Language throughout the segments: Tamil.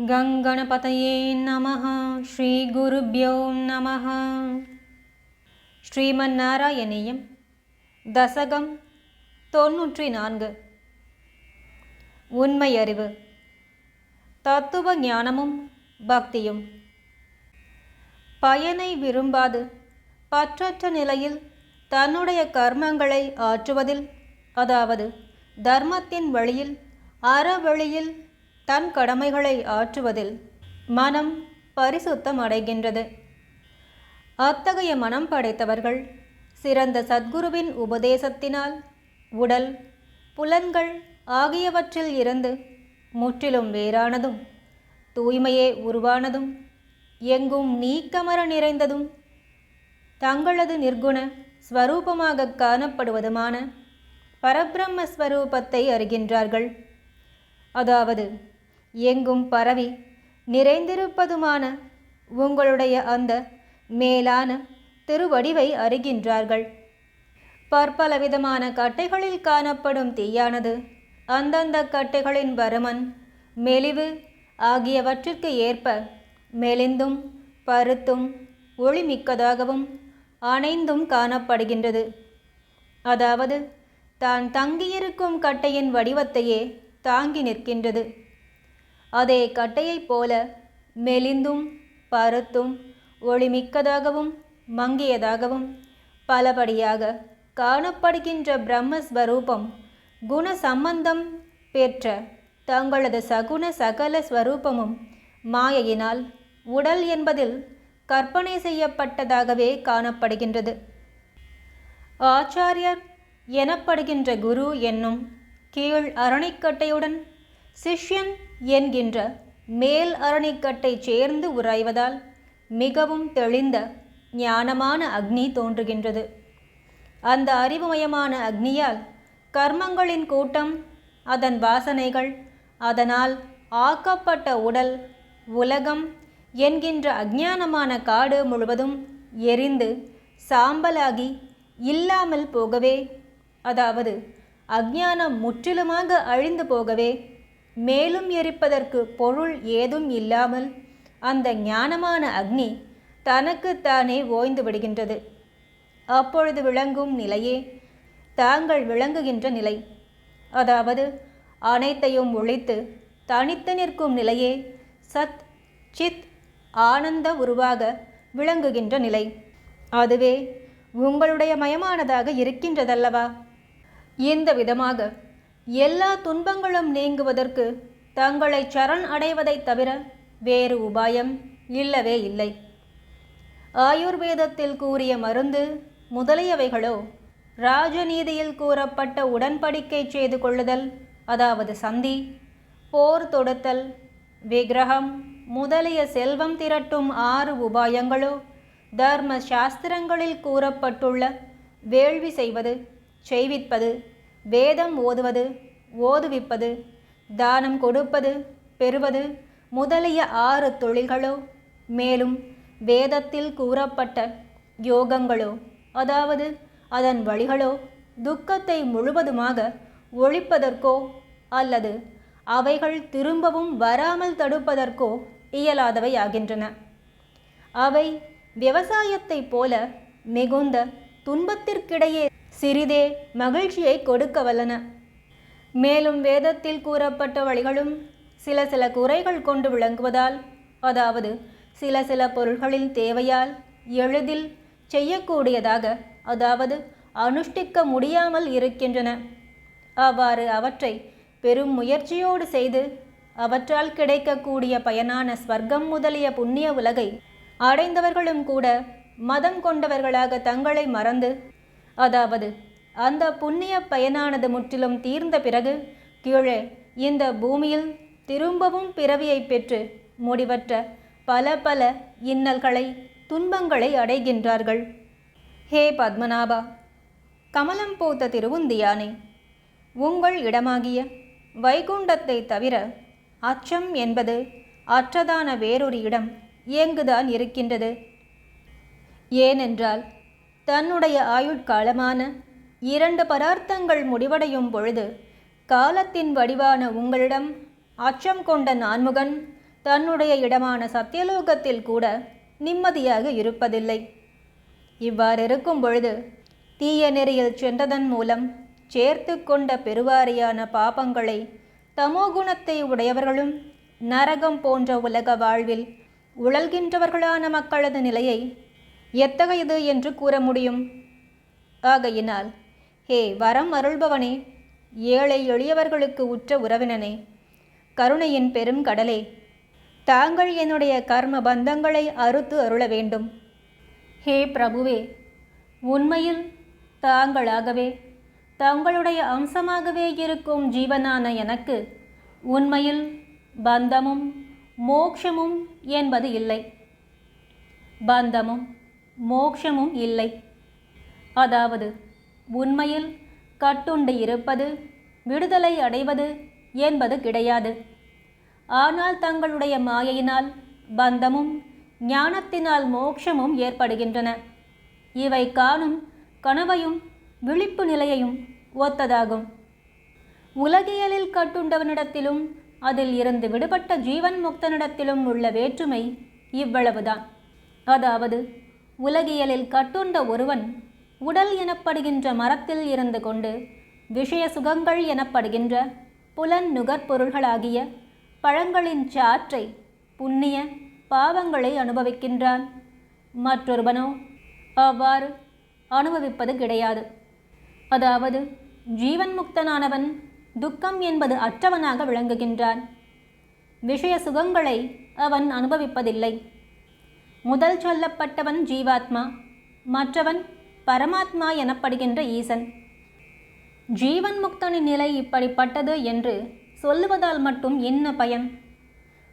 गङ्गणपतये नमः श्रीगुरुभ्यो नमः ஸ்ரீமன்னாராயணியம் தசகம் தொன்னூற்றி நான்கு உண்மை அறிவு தத்துவ ஞானமும் பக்தியும் பயனை விரும்பாது பற்றற்ற நிலையில் தன்னுடைய கர்மங்களை ஆற்றுவதில் அதாவது தர்மத்தின் வழியில் அறவழியில் தன் கடமைகளை ஆற்றுவதில் மனம் பரிசுத்தம் அடைகின்றது அத்தகைய மனம் படைத்தவர்கள் சிறந்த சத்குருவின் உபதேசத்தினால் உடல் புலன்கள் ஆகியவற்றில் இருந்து முற்றிலும் வேறானதும் தூய்மையே உருவானதும் எங்கும் நீக்கமர நிறைந்ததும் தங்களது நிர்குண ஸ்வரூபமாக காணப்படுவதுமான பரபிரம்ம ஸ்வரூபத்தை அறிகின்றார்கள். அதாவது எங்கும் பரவி நிறைந்திருப்பதுமான உங்களுடைய அந்த மேலான திருவடிவை அறிகின்றார்கள். பற்பலவிதமான கட்டைகளில் காணப்படும் தீயானது அந்தந்த கட்டைகளின் பருமன் மெலிவு ஆகியவற்றிற்கு ஏற்ப மெலிந்தும் பருத்தும் ஒளிமிக்கதாகவும் அணைந்தும் காணப்படுகின்றது. அதாவது தான் தங்கியிருக்கும் கட்டையின் வடிவத்தையே தாங்கி நிற்கின்றது. அதே கட்டையைப் போல மெலிந்தும் பருத்தும் ஒளிமிக்கதாகவும் மங்கியதாகவும் பலபடியாக காணப்படுகின்ற பிரம்மஸ்வரூபம் குண சம்பந்தம் பெற்ற தங்களது சகுண சகல ஸ்வரூபமும் மாயையினால் உடல் என்பதில் கற்பனை செய்யப்பட்டதாகவே காணப்படுகின்றது. ஆச்சாரியர் எனப்படுகின்ற குரு என்னும் கீழ் அரணிக்கட்டையுடன் சிஷ்யன் என்கின்ற மேல் அரணிக்கட்டை சேர்ந்து உராய்வதால் மிகவும் தெளிந்த ஞானமான அக்னி தோன்றுகின்றது. அந்த அறிவுமயமான அக்னியால் கர்மங்களின் கூட்டம் அதன் வாசனைகள் அதனால் ஆக்கப்பட்ட உடல் உலகம் என்கின்ற அஜானமான காடு முழுவதும் எரிந்து சாம்பலாகி இல்லாமல் போகவே அதாவது அஜானம் முற்றிலுமாக அழிந்து போகவே மேலும் எரிப்பதற்கு பொருள் ஏதும் இல்லாமல் அந்த ஞானமான அக்னி தனக்குத்தானே ஓய்ந்து விடுகின்றது. அப்பொழுது விளங்கும் நிலையே தாங்கள் விளங்குகின்ற நிலை. அதாவது அனைத்தையும் ஒழித்து தனித்து நிற்கும் நிலையே சத் சித் ஆனந்த உருவாக விளங்குகின்ற நிலை. அதுவே உங்களுடைய மயமானதாக இருக்கின்றதல்லவா? இந்த விதமாக எல்லா துன்பங்களும் நீங்குவதற்கு தங்களை சரண் அடைவதைத் தவிர வேறு உபாயம் இல்லவே இல்லை. ஆயுர்வேதத்தில் கூறிய மருந்து முதலியவைகளோ ராஜநீதியில் கூறப்பட்ட உடன்படிக்கை செய்து கொள்ளுதல் அதாவது சந்தி போர் தொடுத்தல் விக்கிரகம் முதலிய செல்வம் திரட்டும் ஆறு உபாயங்களோ தர்ம சாஸ்திரங்களில் கூறப்பட்டுள்ள வேள்வி செய்வது செய்விப்பது வேதம் ஓதுவது ஓதுவிப்பது தானம் கொடுப்பது பெறுவது முதலிய ஆறு தொழில்களோ மேலும் வேதத்தில் கூறப்பட்ட யோகங்களோ அதாவது அதன் வழிகளோ துக்கத்தை முழுவதுமாக ஒழிப்பதற்கோ அல்லது அவைகள் திரும்பவும் வராமல் தடுப்பதற்கோ இயலாதவை ஆகின்றன அவை விவசாயத்தைப் போல மிகுந்த துன்பத்திற்கிடையே சிறிதே மகிழ்ச்சியை கொடுக்க வல்லன. மேலும் வேதத்தில் கூறப்பட்ட வழிகளும் சில சில குறைகள் கொண்டு விளங்குவதால் அதாவது சில சில பொருள்களின் தேவையால் எளிதில் செய்யக்கூடியதாக அதாவது அனுஷ்டிக்க முடியாமல் இருக்கின்றன. அவ்வாறு அவற்றை பெரும் முயற்சியோடு செய்து அவற்றால் கிடைக்கக்கூடிய பயனான ஸ்வர்க்கம் முதலிய புண்ணிய உலகை அடைந்தவர்களும் கூட மதம் கொண்டவர்களாக தங்களை மறந்து அதாவது அந்த புண்ணிய பயனானது முற்றிலும் தீர்ந்த பிறகு கீழே இந்த பூமியில் திரும்பவும் பிறவியை பெற்று முடிவற்ற பல பல இன்னல்களை துன்பங்களை அடைகின்றார்கள். ஹே பத்மநாபா! கமலம் பூத்த திருவுந்தியானே! உங்கள் இடமாகிய வைகுண்டத்தை தவிர அச்சம் என்பது அற்றதான வேறொரு இடம் இயங்குதான் இருக்கின்றது. ஏனென்றால் தன்னுடைய ஆயுட்காலமான இரண்டு பதார்த்தங்கள் முடிவடையும் பொழுது காலத்தின் வடிவான உங்களிடம் அச்சம் கொண்ட நான்முகன் தன்னுடைய இடமான சத்தியலோகத்தில் கூட நிம்மதியாக இருப்பதில்லை. இவ்வாறு இருக்கும் பொழுது தீய நெறியில் சென்றதன் மூலம் சேர்த்து கொண்ட பெருவாரியான பாபங்களை தமோகுணத்தை உடையவர்களும் நரகம் போன்ற உலக வாழ்வில் உழல்கின்றவர்களான மக்களது நிலையை எத்தகையது என்று கூற முடியும்? ஆகையினால் ஹே வரம் அருள்பவனே ஏழை எளியவர்களுக்கு உற்ற உறவினனே கருணையின் பெரும் கடலே தாங்கள் என்னுடைய கர்ம பந்தங்களை அறுத்து அருள வேண்டும். ஹே பிரபுவே உண்மையில் தாங்களாகவே தங்களுடைய அம்சமாகவே இருக்கும் ஜீவனான எனக்கு உண்மையில் பந்தமும் மோக்ஷமும் என்பது இல்லை. பந்தமும் மோக்ஷமும் இல்லை. அதாவது உண்மையில் கட்டுண்டு இருப்பது விடுதலை அடைவது என்பது கிடையாது. ஆனால் தங்களுடைய மாயையினால் பந்தமும் ஞானத்தினால் மோட்சமும் ஏற்படுகின்றன. இவை காணும் கனவையும் விழிப்பு நிலையையும் ஒத்ததாகும். உலகியலில் கட்டுண்டவனிடத்திலும் அதில் இருந்து விடுபட்ட ஜீவன் முக்தனிடத்திலும் உள்ள வேற்றுமை இவ்வளவுதான். அதாவது உலகியலில் கட்டுண்ட ஒருவன் உடல் எனப்படுகின்ற மரத்தில் இருந்து கொண்டு விஷய சுகங்கள் எனப்படுகின்ற புலன் நுகர்பொருள்களாகிய பழங்களின் சாற்றை புண்ணிய பாவங்களை அனுபவிக்கின்றான். மற்றொருவனோ அவ்வாறு அனுபவிப்பது கிடையாது. அதாவது ஜீவன் முக்தனானவன் துக்கம் என்பது அற்றவனாக விளங்குகின்றான். விஷய சுகங்களை அவன் அனுபவிப்பதில்லை. முதல் சொல்லப்பட்டவன் ஜீவாத்மா மற்றவன் பரமாத்மா எனப்படுகின்ற ஈசன். ஜீவன் முக்தனின் நிலை இப்படிப்பட்டது என்று சொல்லுவதால் மட்டும் என்ன பயன்?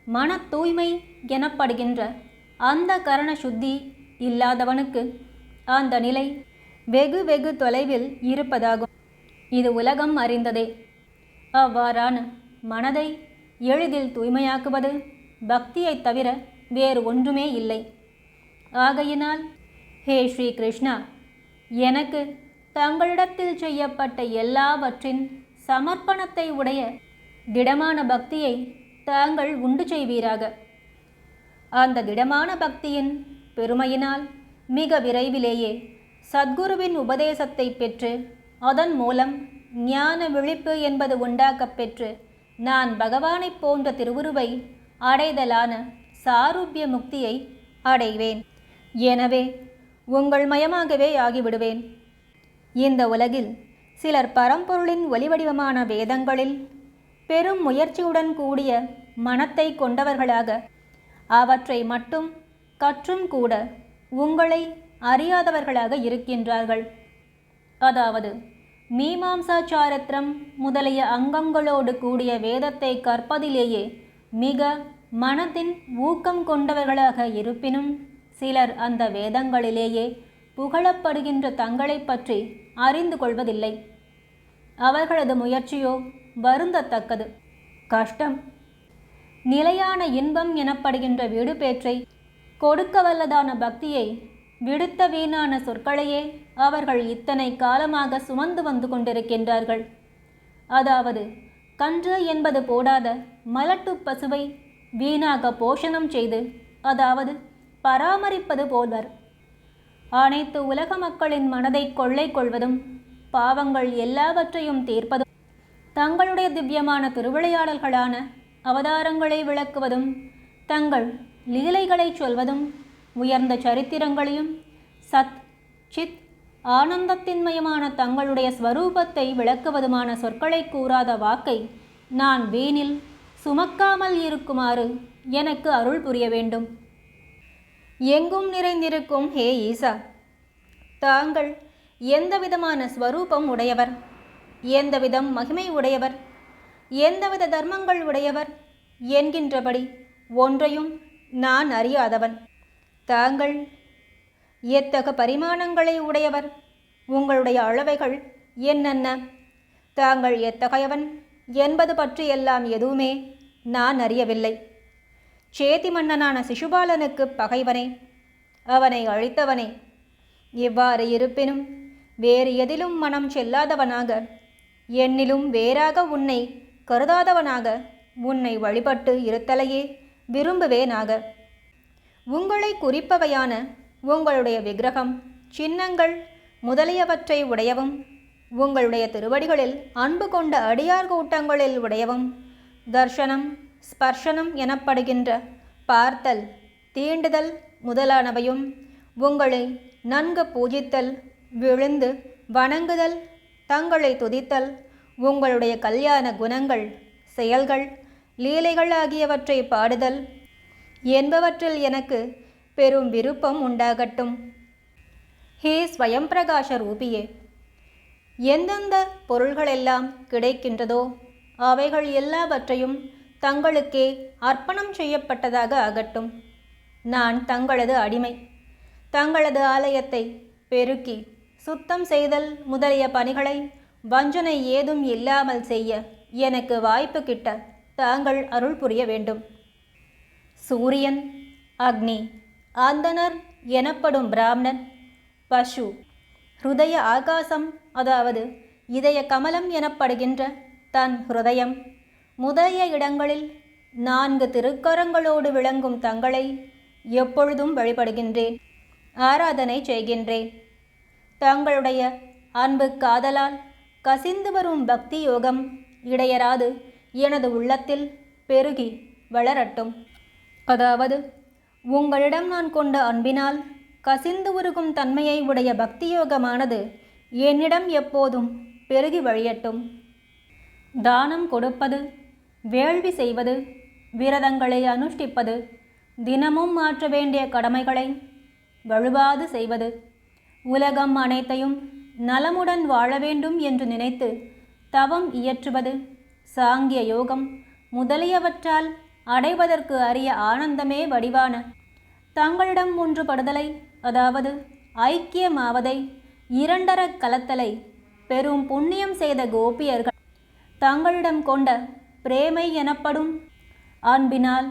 மன தூய்மை எனப்படுகின்ற அந்த கரண சுத்தி இல்லாதவனுக்கு அந்த நிலை வெகு வெகு தொலைவில் இருப்பதாகும். இது உலகம் அறிந்ததே. அவ்வாறான மனதை எளிதில் தூய்மையாக்குவது பக்தியைத் தவிர வேறு ஒன்றுமே இல்லை. ஆகையினால் ஹே ஸ்ரீ கிருஷ்ணா எனக்கு தங்களிடத்தில் செய்யப்பட்ட எல்லாவற்றின் சமர்ப்பணத்தை உடைய திடமான பக்தியை தாங்கள் உண்டு செய்வீராக. அந்த திடமான பக்தியின் பெருமையினால் மிக விரைவிலேயே சத்குருவின் உபதேசத்தை பெற்று அதன் மூலம் ஞான விழிப்பு என்பது உண்டாக்கப் பெற்று நான் பகவானைப் போன்ற திருவுருவை அடைதலான சாரூபிய முக்தியை அடைவேன். எனவே உங்கள் மயமாகவே ஆகிவிடுவேன். இந்த உலகில் சிலர் பரம்பொருளின் ஒளிவடிவமான வேதங்களில் பெரும் முயற்சியுடன் கூடிய மனத்தை கொண்டவர்களாக அவற்றை மட்டும் கற்றும் கூட உங்களை அறியாதவர்களாக இருக்கின்றார்கள். அதாவது மீமாம்சா சாரித்திரம் முதலிய அங்கங்களோடு கூடிய வேதத்தை கற்பதிலேயே மிக மனத்தின் ஊக்கம் கொண்டவர்களாக இருப்பினும் சிலர் அந்த வேதங்களிலேயே புகழப்படுகின்ற தங்களைப் பற்றி அறிந்து கொள்வதில்லை. அவர்களது முயற்சியோ வருந்தத்தக்கது. கஷ்டம். நிலையான இன்பம் எனப்படுகின்ற வீடு பேற்றை கொடுக்க வல்லதான பக்தியை விடுத்த வீணான சொற்களையே அவர்கள் இத்தனை காலமாக சுமந்து வந்து கொண்டிருக்கின்றார்கள். அதாவது கன்று என்பது போடாத மலட்டு பசுவை வீணாக போஷணம் செய்து அதாவது பராமரிப்பது போல்வர். அனைத்து உலக மக்களின் மனதை கொள்ளை கொள்வதும் பாவங்கள் எல்லாவற்றையும் தீர்ப்பதும் தங்களுடைய திவ்யமான திருவிளையாடல்களான அவதாரங்களை விளக்குவதும் தங்கள் லீலைகளை சொல்வதும் உயர்ந்த சரித்திரங்களையும் சத் சித் ஆனந்தத்தின்மயமான தங்களுடைய ஸ்வரூபத்தை விளக்குவதுமான சொற்களை கூறாத வாக்கை நான் வீணில் சுமக்காமல் இருக்குமாறு எனக்கு அருள் புரிய வேண்டும். எங்கும் நிறைந்திருக்கும் ஹே ஈசா. தாங்கள் எந்த விதமான ஸ்வரூபம் உடையவர்? எந்தவிதம் மகிமை உடையவர்? எந்தவித தர்மங்கள் உடையவர்? என்கின்றபடி ஒன்றையும் நான் அறியாதவன். தாங்கள் எத்தக பரிமாணங்களை உடையவர்? உங்களுடைய அளவைகள் என்னென்ன? தாங்கள் எத்தகையவன்? என்பது பற்றியெல்லாம் எதுவுமே நான் அறியவில்லை. சேதி மன்னனான சிசுபாலனுக்கு பகைவனே அவனை அழித்தவனே. இவ்வாறு இருப்பினும் வேறு எதிலும் மனம் செல்லாதவனாக என்னிலும் வேறாக உன்னை கருதாதவனாக உன்னை வழிபட்டு இருத்தலையே விரும்புவேனாக. உங்களை குறிப்பவையான உங்களுடைய விக்கிரகம் சின்னங்கள் முதலியவற்றை உடையவும் உங்களுடைய திருவடிகளில் அன்பு கொண்ட அடியார் கூட்டங்களில் உடையவும் தர்ஷனம் ஸ்பர்ஷனம் எனப்படுகின்ற பார்த்தல் தீண்டுதல் முதலானவையும் உங்களை நன்கு பூஜித்தல் விழுந்து வணங்குதல் தங்களை துதித்தல் உங்களுடைய கல்யாண குணங்கள் செயல்கள் லீலைகள் ஆகியவற்றை பாடுதல் என்பவற்றில் எனக்கு பெரும் விருப்பம் உண்டாகட்டும். ஹே ஸ்வயம் பிரகாஷ ரூபியே எந்தெந்த பொருள்களெல்லாம் கிடைக்கின்றதோ அவைகள் எல்லாவற்றையும் தங்களுக்கே அர்ப்பணம் செய்யப்பட்டதாக ஆகட்டும். நான் தங்களது அடிமை. தங்களது ஆலயத்தை பெருக்கி சுத்தம் செய்தல் முதலிய பணிகளை வஞ்சனை ஏதும் இல்லாமல் செய்ய எனக்கு வாய்ப்பு கிட்ட தாங்கள் அருள் புரிய வேண்டும். சூரியன் அக்னி அந்தனர் எனப்படும் பிராமணன் பசு ஹிருதய ஆகாசம் அதாவது இதய கமலம் எனப்படுகின்ற தன் ஹிருதயம் முதலிய இடங்களில் நான்கு திருக்கரங்களோடு விளங்கும் தங்களை எப்பொழுதும் வழிபடுகின்றேன் ஆராதனை செய்கின்றேன். தங்களுடைய அன்பு காதலால் கசிந்து வரும் பக்தி யோகம் இடையராது எனது உள்ளத்தில் பெருகி வளரட்டும். அதாவது உங்களிடம் நான் கொண்ட அன்பினால் கசிந்து உருகும் தன்மையை உடைய பக்தி யோகமானது என்னிடம் எப்போதும் பெருகி வழியட்டும். தானம் கொடுப்பது வேள்வி செய்வது விரதங்களை அனுஷ்டிப்பது தினமும் மாற்ற வேண்டிய கடமைகளை வழுவாது செய்வது உலகம் அனைத்தையும் நலமுடன் வாழ வேண்டும் என்று நினைத்து தவம் இயற்றுவது சாங்கிய யோகம் முதலியவற்றால் அடைவதற்கு அரிய ஆனந்தமே வடிவான தங்களிடம் ஒன்றுபடுதலை அதாவது ஐக்கியமாவதை இரண்டர கலத்தலை பெரும் புண்ணியம் செய்த கோபியர்கள் தங்களிடம் கொண்ட பிரேமை எனப்படும். அன்பினால்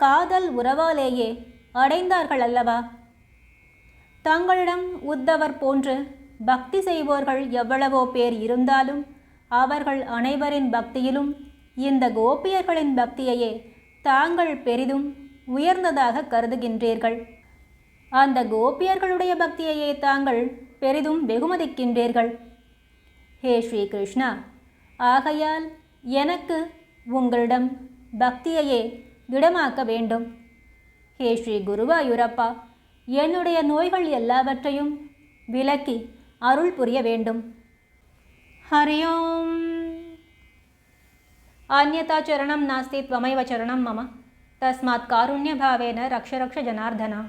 காதல் உறவாலேயே அடைந்தார்கள் அல்லவா? தங்களிடம் உத்தவர் போன்று பக்தி செய்வோர்கள் எவ்வளவோ பேர் இருந்தாலும் அவர்கள் அனைவரின் பக்தியிலும் இந்த கோபியர்களின் பக்தியையே தாங்கள் பெரிதும் உயர்ந்ததாக கருதுகின்றீர்கள். அந்த கோபியர்களுடைய பக்தியையே தாங்கள் பெரிதும் வெகுமதிக்கின்றீர்கள். ஹே ஸ்ரீ கிருஷ்ணா! ஆகையால் எனக்கு உங்களிடம் பக்தியையே திடமாக்க வேண்டும். ஹே ஸ்ரீ குருவாயூரப்பா என்னுடைய நோய்கள் எல்லாவற்றையும் விலக்கி அருள் புரிய வேண்டும். ஹரியோம். அந்யதா சரணம் நாஸ்தி துவமைவ சரணம் மம. தஸ்மாத் காருண்ய பாவேன ரக்ஷ ரக்ஷ ஜனார்தனா.